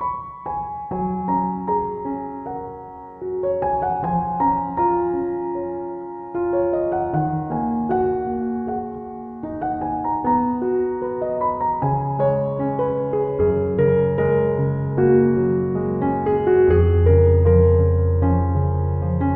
thank you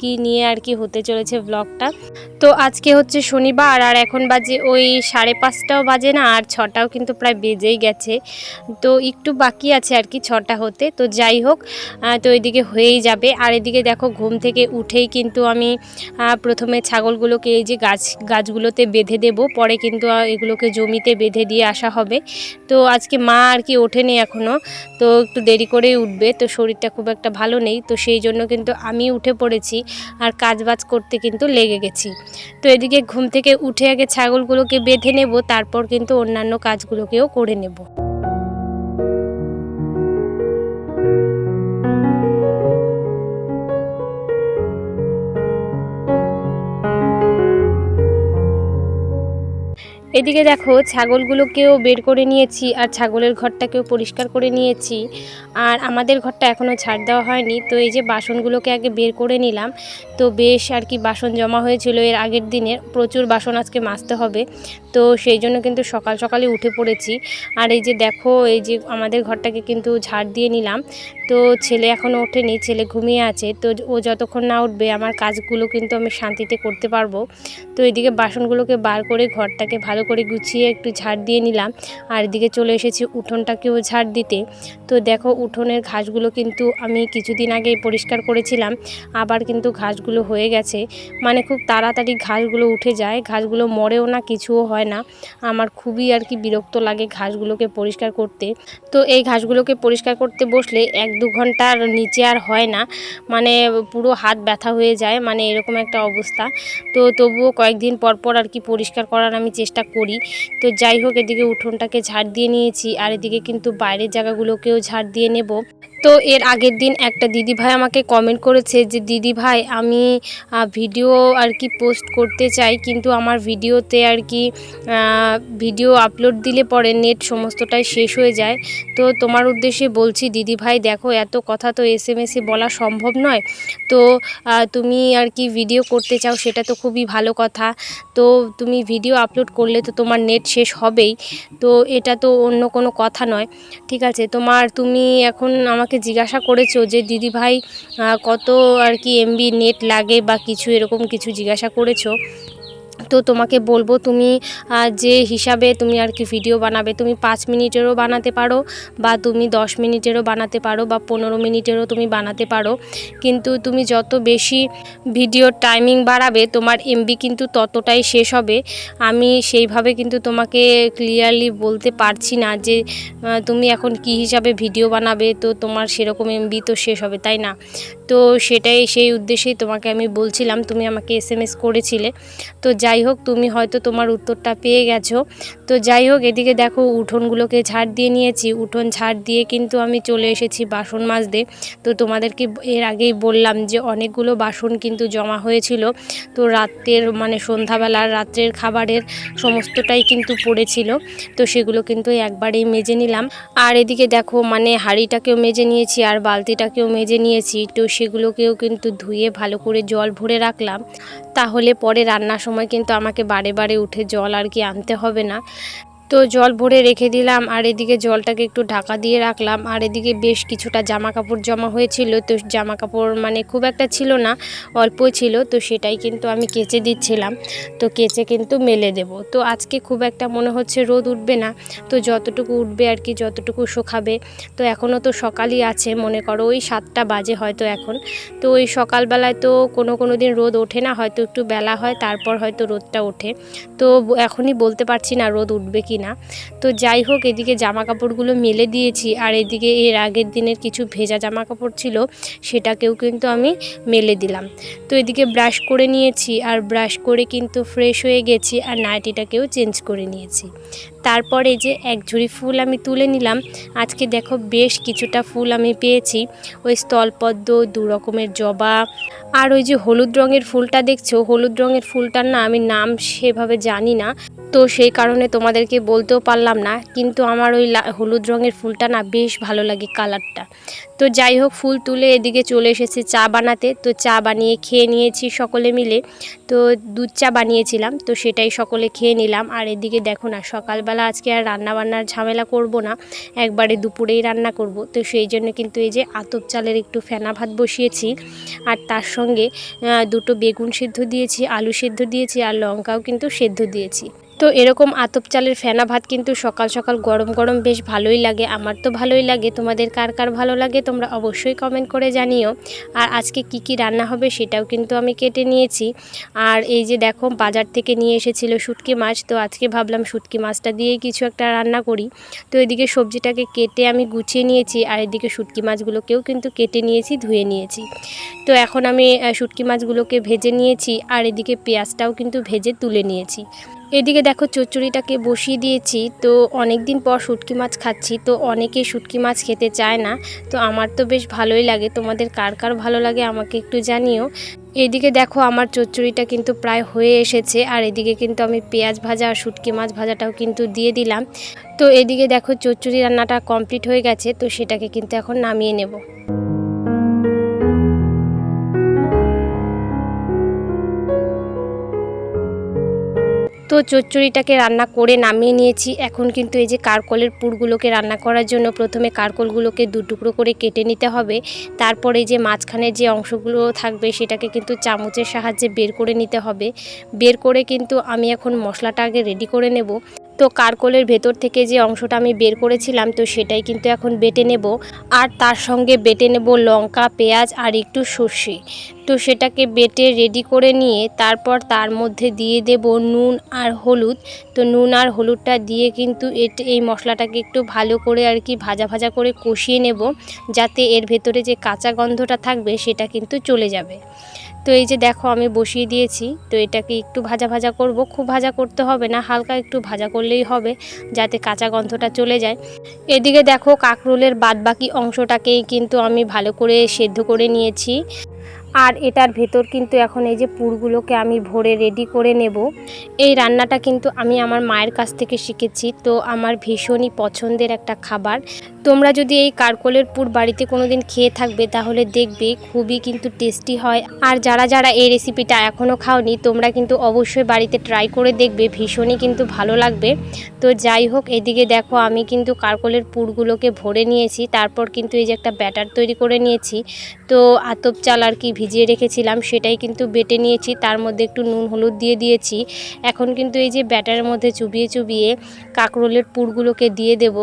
কি নিয়ে আর কি হতে চলেছে ব্লগটা তো আজকে হচ্ছে শনিবার আর এখন বাজে ওই সাড়ে পাঁচটাও বাজে না, আর ছটাও কিন্তু প্রায় বেজেই গেছে। তো একটু বাকি আছে আর কি ছটা হতে, তো যাই হোক তো এদিকে হয়েই যাবে। আর এদিকে দেখো ঘুম থেকে উঠেই কিন্তু আমি প্রথমে ছাগলগুলোকে এই যে গাছ, গাছগুলোতে বেঁধে দেব, পরে কিন্তু এগুলোকে জমিতে বেঁধে দিয়ে আসা হবে। তো আজকে মা আর কি ওঠেনি এখনও তো একটু দেরি করেই উঠবে, তো শরীরটা খুব একটা ভালো নেই, তো সেই জন্য কিন্তু আমি উঠে পড়েছি আর কাজবাজ করতে কিন্তু লেগে গেছি। তো এদিকে ঘুম থেকে উঠে আগে ছাগলগুলোকে বেঁধে নেব, তারপর কিন্তু অন্যান্য কাজগুলোকেও করে নেব। এদিকে দেখো, ছাগলগুলোকেও বের করে নিয়েছি আর ছাগলের ঘরটাকেও পরিষ্কার করে নিয়েছি। আর আমাদের ঘরটা এখনও ছাড় দেওয়া হয়নি, তো এই যে বাসনগুলোকে আগে বের করে নিলাম। তো বেশ আর কি বাসন জমা হয়েছিল এর আগের দিনের, প্রচুর বাসন আজকে মাজতে হবে। তো সেই জন্য কিন্তু সকাল সকালে উঠে পড়েছি। আর এই যে দেখো, এই যে আমাদের ঘরটাকে কিন্তু ঝাড় দিয়ে নিলাম। তো ছেলে এখনও ওঠেনি, ছেলে ঘুমিয়ে আছে, তো ও যতক্ষণ না উঠবে আমার কাজগুলো কিন্তু আমি শান্তিতে করতে পারব। তো এদিকে বাসনগুলোকে বার করে ঘরটাকে ভালো করে গুছিয়ে একটু ঝাড় দিয়ে নিলাম। আর এদিকে চলে এসেছি উঠোনটাকেও ঝাড় দিতে। তো দেখো উঠোনের ঘাসগুলো কিন্তু আমি কিছুদিন আগেই পরিষ্কার করেছিলাম, আবার কিন্তু ঘাসগুলো হয়ে গেছে। মানে খুব তাড়াতাড়ি ঘাসগুলো উঠে যায়, ঘাসগুলো মরেও না, কিছুও হয় না। আমার খুবই আর কি বিরক্ত লাগে ঘাসগুলোকে পরিষ্কার করতে। তো এই ঘাসগুলোকে পরিষ্কার করতে বসলে এক দু ঘণ্টার নিচে আর হয় না। মানে পুরো হাত ব্যথা হয়ে যায় মানে এরকম একটা অবস্থা। তো তবুও কয়েকদিন পর পর আর কি পরিষ্কার করার আমি চেষ্টা করি। তো যাই হোক, এদিকে উঠোনটাকে ঝাড় দিয়ে নিয়েছি, আর এদিকে কিন্তু বাইরের জায়গাগুলোকেও ঝাড় দিয়ে নেব। তো এর আগের দিন একটা দিদি ভাই আমাকে কমেন্ট করেছে যে দিদি ভাই আমি ভিডিও আর কি পোস্ট করতে চাই, কিন্তু আমার ভিডিওতে আর কি ভিডিও আপলোড দিলে পরে নেট সমস্তটাই শেষ হয়ে যায়। তো তোমার উদ্দেশ্যে বলছি দিদি ভাই দেখো, এত কথা তো এস এম এসে বলা সম্ভব নয়। তো তুমি আর কি ভিডিও করতে চাও, সেটা তো খুবই ভালো কথা। তো তুমি ভিডিও আপলোড করলে তো তোমার নেট শেষ হবেই। তো এটা তো অন্য কোনো কথা নয়। ঠিক আছে, তোমার, তুমি এখন আমাকে জিজ্ঞাসা করেছ যে দিদি ভাই কত আর কি এমবি নেট লাগে বা কিছু এরকম কিছু জিজ্ঞাসা করেছ? তো তোমাকে বলব তুমি যে হিসাবে তুমি আর কি ভিডিও বানাবে, তুমি পাঁচ মিনিটেরও বানাতে পারো বা তুমি দশ মিনিটেরও বানাতে পারো বা পনেরো মিনিটেরও তুমি বানাতে পারো। কিন্তু তুমি যত বেশি ভিডিওর টাইমিং বাড়াবে, তোমার এমবি কিন্তু ততটাই শেষ হবে। আমি সেইভাবে কিন্তু তোমাকে ক্লিয়ারলি বলতে পারছি না যে তুমি এখন কি হিসাবে ভিডিও বানাবে, তো তোমার সেরকম এমবি তো শেষ হবে, তাই না? তো সেটাই, সেই উদ্দেশ্যেই তোমাকে আমি বলছিলাম, তুমি আমাকে এস এম এস করেছিলে। তো যাই হোক, তুমি হয়তো তোমার উত্তরটা পেয়ে গেছো। তো যাই হোক, এদিকে দেখো উঠোনগুলোকে ঝাড় দিয়ে নিয়েছি। উঠোন ঝাড় দিয়ে কিন্তু আমি চলে এসেছি বাসন মাজতে। তো তোমাদেরকে এর আগেই বললাম যে অনেকগুলো বাসন কিন্তু জমা হয়েছিল। তো রাত্রের মানে সন্ধ্যাবেলার রাত্রের খাবারের সমস্তটাই কিন্তু পড়েছিল। তো সেগুলো কিন্তু একবারেই মেজে নিলাম। আর এদিকে দেখো মানে হাঁড়িটাকেও মেজে নিয়েছি আর বালতিটাকেও মেজে নিয়েছি। তো সেগুলোকেও কিন্তু ধুয়ে ভালো করে জল ভরে রাখলাম। তাহলে পরে রান্নার সময় কিন্তু আমাকে বারে বারে উঠে জল আর কি আনতে হবে না। তো জল ভরে রেখে দিলাম, আর এদিকে জলটাকে একটু ঢাকা দিয়ে রাখলাম। আর এদিকে বেশ কিছুটা জামা কাপড় জমা হয়েছিল, তো জামা কাপড় মানে খুব একটা ছিল না অল্প ছিল, তো সেটাই কিন্তু আমি কেচে দিচ্ছিলাম। তো কেচে কিন্তু মেলে দেব। তো আজকে খুব একটা মনে হচ্ছে রোদ উঠবে না, তো যতটুকু উঠবে আর কি, যতটুকু শুকাবে। তো এখনও তো সকালই আছে, মনে করো ওই সাতটা বাজে হয়তো এখন। তো ওই সকালবেলায় তো কোনো কোনো দিন রোদ ওঠে না, হয়তো একটু বেলা হয়, তারপর হয়তো রোদটা ওঠে। তো এখনই বলতে পারছি না রোদ উঠবে কি না। তো যাই হোক, এদিকে জামা কাপড়গুলো মেলে দিয়েছি আর এদিকে এর আগের দিনের কিছু ভেজা জামা কাপড় ছিল, সেটাকেও কিন্তু আমি মেলে দিলাম। তো এদিকে ব্রাশ করে নিয়েছি আর ব্রাশ করে কিন্তু ফ্রেশ হয়ে গেছি আর নাইটিটাকেও চেঞ্জ করে নিয়েছি। তারপরে যে এক ঝুড়ি ফুল আমি তুলে নিলাম, আজকে দেখো বেশ কিছুটা ফুল আমি পেয়েছি। ওই স্থলপদ্ম, দু রকমের জবা আর ওই যে হলুদ রঙের ফুলটা দেখছ, হলুদ রঙের ফুলটার না আমি নাম সেভাবে জানি না। তো সেই কারণে তোমাদেরকে বলতেও পারলাম না, কিন্তু আমার ওই হলুদ রঙের ফুলটা না বেশ ভালো লাগে কালারটা। তো যাই হোক, ফুল তুলে এদিকে চলে এসেছি চা বানাতে। তো চা বানিয়ে খেয়ে নিয়েছি সকলে মিলে। তো দুধ চা বানিয়েছিলাম, তো সেটাই সকলে খেয়ে নিলাম। আর এদিকে দেখো না, সকালবেলা আজকে আর রান্না বান্নার ঝামেলা করব না, একবারে দুপুরেই রান্না করব। তো সেই জন্য কিন্তু এই যে আতপ চালের একটু ফেনা ভাত বসিয়েছি, আর তার সঙ্গে দুটো বেগুন সেদ্ধ দিয়েছি, আলু সেদ্ধ দিয়েছি, আর লঙ্কাও কিন্তু সেদ্ধ দিয়েছি। তো এরকম আতপ চালের ফেনা ভাত কিন্তু সকাল সকাল গরম গরম বেশ ভালোই লাগে। আমার তো ভালোই লাগে। তোমাদের কার কার ভালো লাগে তোমরা অবশ্যই কমেন্ট করে জানিও। আর আজকে কি কি রান্না হবে সেটাও কিন্তু আমি কেটে নিয়েছি। আর এই যে দেখো, বাজার থেকে নিয়ে এসেছিল শুটকি মাছ। তো আজকে ভাবলাম শুটকি মাছটা দিয়েই কিছু একটা রান্না করি। তো এদিকে সবজিটাকে কেটে আমি গুছিয়ে নিয়েছি। আর এদিকে শুটকি মাছগুলোকেও কিন্তু কেটে নিয়েছি, ধুয়ে নিয়েছি। তো এখন আমি শুটকি মাছগুলোকে ভেজে নিয়েছি। আর এদিকে পেঁয়াজটাও কিন্তু ভেজে তুলে নিয়েছি। এদিকে দেখো চচ্চড়িটাকে বসিয়ে দিয়েছি, তো অনেক দিন পর শুটকি মাছ খাচ্ছি, তো অনেকে শুটকি মাছ খেতে চায় না, তো আমার তো বেশ ভালোই লাগে। তোমাদের কার কার ভালো লাগে আমাকে একটু জানিও। এদিকে দেখো আমার চচ্চড়িটা কিন্তু প্রায় হয়ে এসেছে, আর এদিকে কিন্তু আমি পেঁয়াজ ভাজা আর শুটকি মাছ ভাজাটাও কিন্তু দিয়ে দিলাম। তো এদিকে দেখো চচ্চড়ি রান্নাটা কমপ্লিট হয়ে গেছে, তো সেটাকে কিন্তু এখন নামিয়ে নেব। তো চচ্চড়িটাকে রান্না করে নামিয়ে নিয়েছি। এখন কিন্তু এই যে কারকলের পুরগুলোকে রান্না করার জন্য প্রথমে কারকলগুলোকে দু টুকরো করে কেটে নিতে হবে। তারপরে যে মাঝখানের যে অংশগুলো থাকবে সেটাকে কিন্তু চামচের সাহায্যে বের করে নিতে হবে। বের করে কিন্তু আমি এখন মশলাটা আগে রেডি করে নেব। তো কারকলের ভেতর থেকে যে অংশটা আমি বের করেছিলাম, তো সেটাই কিন্তু এখন বেটে নেব। আর তার সঙ্গে বেটে নেব লঙ্কা, পেঁয়াজ আর একটু সর্ষে। তো সেটাকে বেটে রেডি করে নিয়ে তারপর তার মধ্যে দিয়ে দেব নুন আর হলুদ। তো নুন আর হলুদটা দিয়ে কিন্তু এই মশলাটাকে একটু ভালো করে আর কি ভাজা ভাজা করে কষিয়ে নেব, যাতে এর ভেতরে যে কাঁচা গন্ধটা থাকবে সেটা কিন্তু চলে যাবে। তো এই যে দেখো আমি বসিয়ে দিয়েছি, তো এটাকে একটু ভাজা ভাজা করব। খুব ভাজা করতে হবে না, হালকা একটু ভাজা করলেই হবে, যাতে কাঁচা গন্ধটা চলে যায়। এদিকে দেখো কাঁকরোলের বাদবাকি অংশটাকেই কিন্তু আমি ভালো করে সেদ্ধ করে নিয়েছি। আর এটার ভেতর কিন্তু এখন এই যে পুরগুলোকে আমি ভরে রেডি করে নেব। এই রান্নাটা কিন্তু আমি আমার মায়ের কাছ থেকে শিখেছি। তো আমার ভীষণই পছন্দের একটা খাবার। তোমরা যদি এই কারকলের পুর বাড়িতে কোনো দিন খেয়ে থাকবে, তাহলে দেখবে খুবই কিন্তু টেস্টি হয়। আর যারা যারা এই রেসিপিটা এখনও খাওনি, তোমরা কিন্তু অবশ্যই বাড়িতে ট্রাই করে দেখবে, ভীষণই কিন্তু ভালো লাগবে। তো যাই হোক, এদিকে দেখো আমি কিন্তু কারকলের পুরগুলোকে ভরে নিয়েছি। তারপর কিন্তু এই যে একটা ব্যাটার তৈরি করে নিয়েছি। তো আতপ চাল আর কি ভিজিয়ে রেখেছিলাম, সেটাই কিন্তু বেটে নিয়েছি। তার মধ্যে একটু নুন, হলুদ দিয়ে দিয়েছি। এখন কিন্তু এই যে ব্যাটারের মধ্যে চুবিয়ে চুবিয়ে কাঁকরোলের পুরগুলোকে দিয়ে দেব।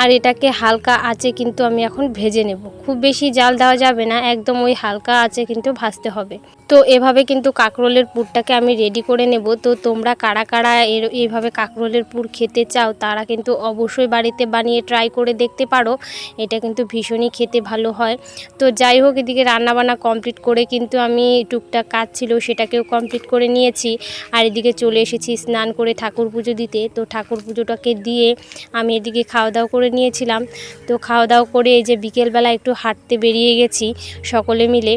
আর এটাকে হালকা আঁচে কিন্তু আমি এখন ভেজে নেব। খুব বেশি জাল দেওয়া যাবে না, একদম ওই হালকা আঁচে কিন্তু ভাজতে হবে। তো এভাবে কিন্তু কাঁকরোলের পুরটাকে আমি রেডি করে নেব। তো তোমরা কারা কারা এর এইভাবে কাঁকরোলের পুর খেতে চাও, তারা কিন্তু অবশ্যই বাড়িতে বানিয়ে ট্রাই করে দেখতে পারো। এটা কিন্তু ভীষণই খেতে ভালো হয়। তো যাই হোক, এদিকে রান্নাবান্না কমপ্লিট করে কিন্তু আমি টুকটাক কাজ ছিল, সেটাকেও কমপ্লিট করে নিয়েছি। আর এদিকে চলে এসেছি স্নান করে ঠাকুর পুজো দিতে। তো ঠাকুর পুজোটাকে দিয়ে আমি এদিকে খাওয়া দাওয়া করে নিয়েছিলাম। তো খাওয়া দাওয়া করে এই যে বিকেলবেলা একটু হাঁটতে বেরিয়ে গেছি সকলে মিলে।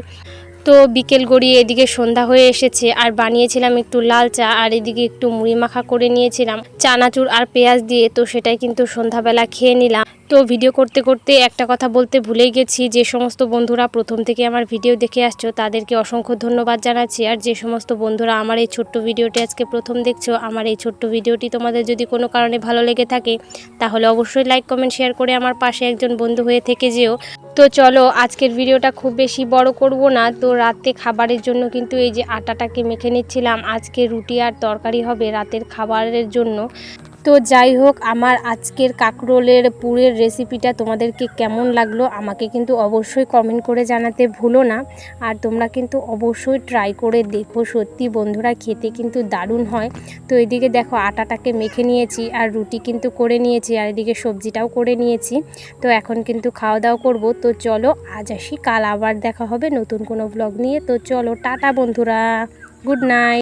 তো বিকেল গড়িয়ে এদিকে সন্ধ্যা হয়ে এসেছে আর বানিয়েছিলাম একটু লাল চা আর এদিকে একটু মুড়ি মাখা করে নিয়েছিলাম। চানাচুর আর পেঁয়াজ দিয়ে তো সেটাই কিন্তু সন্ধ্যাবেলা খেয়ে নিলাম। তো ভিডিও করতে করতে একটা কথা বলতে ভুলেই গেছি, যে সমস্ত বন্ধুরা প্রথম থেকে আমার ভিডিও দেখে আসছো, তাদেরকে অসংখ্য ধন্যবাদ জানাচ্ছি। আর যে সমস্ত বন্ধুরা আমার এই ছোট্ট ভিডিওটি আজকে প্রথম দেখছ, আমার এই ছোট্ট ভিডিওটি তোমাদের যদি কোনো কারণে ভালো লেগে থাকে, তাহলে অবশ্যই লাইক কমেন্ট শেয়ার করে আমার পাশে একজন বন্ধু হয়ে থেকে যেও। তো চলো, আজকের ভিডিওটা খুব বেশি বড় করব না। তো রাতে খাবারের জন্য কিন্তু এই যে আটাটাকে মেখে নিচ্ছিলাম, আজকে রুটি আর তরকারি হবে রাতের খাবারের জন্য। তো যাই হোক, আমার আজকের কাঁকরোলের পুরের রেসিপিটা তোমাদেরকে কেমন লাগল আমাকে কিন্তু অবশ্যই কমেন্ট করে জানাতে ভুলো না। আর তোমরা কিন্তু অবশ্যই ট্রাই করে দেখো, সত্যি বন্ধুরা খেতে কিন্তু দারুণ হয়। তো এদিকে দেখো আটাটাকে মেখে নিয়েছি আর রুটি কিন্তু করে নিয়েছি আর এদিকে সবজিটাও করে নিয়েছি। তো এখন কিন্তু খাওয়া দাওয়া করব। তো চলো আজ আসি, কাল আবার দেখা হবে নতুন কোনো ব্লগ নিয়ে। তো চলো, টাটা বন্ধুরা গুড নাইট